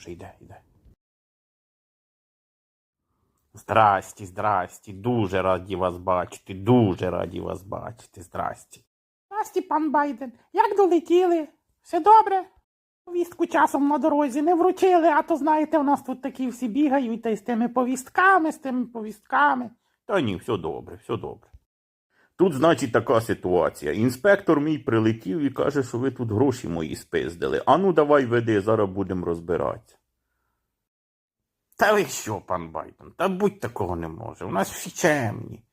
вже йде, йде. Здрасті, здрасті, дуже раді вас бачити, дуже раді вас бачити, здрасті. Здрасті, пан Байден, як долетіли? Все добре? Повістку часом на дорозі не вручили, а то знаєте, у нас тут такі всі бігають та й з тими повістками, з тими повістками. Та ні, все добре, все добре. Тут, значить, така ситуація. Інспектор мій прилетів і каже, що ви тут гроші мої спиздили. А ну давай веди, зараз будемо розбиратися. Та ви що, пан Байден? Та будь такого не може. У нас всі чемні.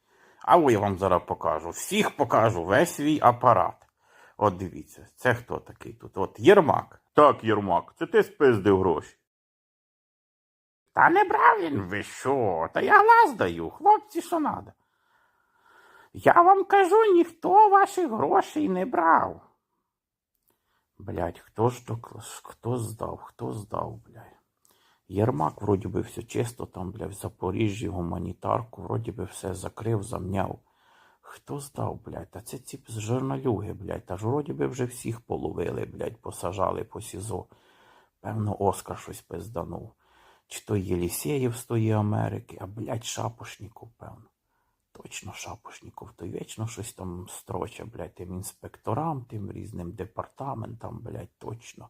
А ой, я вам зараз покажу. Всіх покажу, весь свій апарат. От дивіться, це хто такий тут? От Єрмак. Так, Єрмак, це ти спиздив гроші. Та не брав він, ви що? Та я глаз даю, хлопці, що надо. Я вам кажу, ніхто ваших грошей не брав. Блять, хто ж то хто здав, хто здав, блядь. Єрмак, вроді би, все чисто там, бля, в Запоріжжі, гуманітарку, вроді би все закрив, замняв. Хто здав, блядь? Та це ці журналюги, блядь. Та ж вроді би вже всіх половили, блядь, посажали по СІЗО. Певно, Оскар щось пизданув. Чи то Єлісєєв з тої Америки, а, блядь, Шапошніков, певно. Точно Шапошніков, то вічно щось там строче, блядь, тим інспекторам, тим різним департаментам, блядь, точно.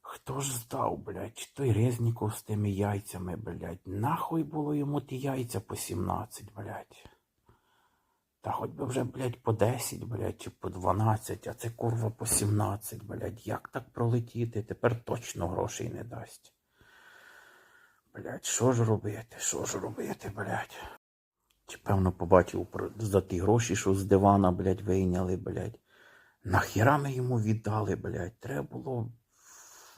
Хто ж здав, блядь, той Резніков з тими яйцями, блядь. Нахуй було йому ті яйця по 17, блядь. Та хоч би вже, блядь, по 10, блядь, чи по 12, а це курва по 17, блядь. Як так пролетіти? Тепер точно грошей не дасть. Блядь, що ж робити? Що ж робити, блядь? Чи певно побачив за ті гроші, що з дивана, блядь, вийняли, блядь. Нахіра ми йому віддали, блядь. Треба було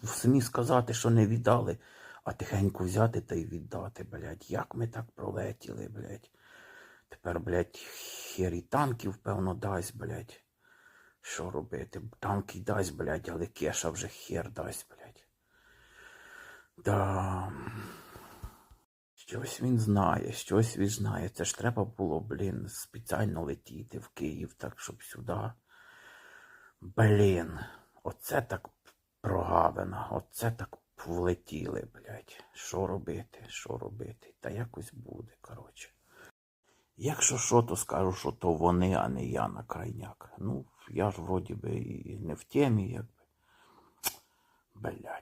в СМІ сказати, що не віддали, а тихенько взяти та й віддати, блядь. Як ми так пролетіли, блядь. Тепер, блядь, хер і танків, певно, дасть, блядь. Що робити? Танки дасть, блядь, але кеша вже хер дасть, блядь. Да. Щось він знає, щось він знає. Це ж треба було, блін, спеціально летіти в Київ, так, щоб сюди. Блін, оце так прогавина, оце так влетіли, блядь. Що робити, що робити? Та якось буде, коротше. Якщо що, то скажу, що то вони, а не я на крайняк. Ну, я ж вроді би і не в темі, якби. Блядь.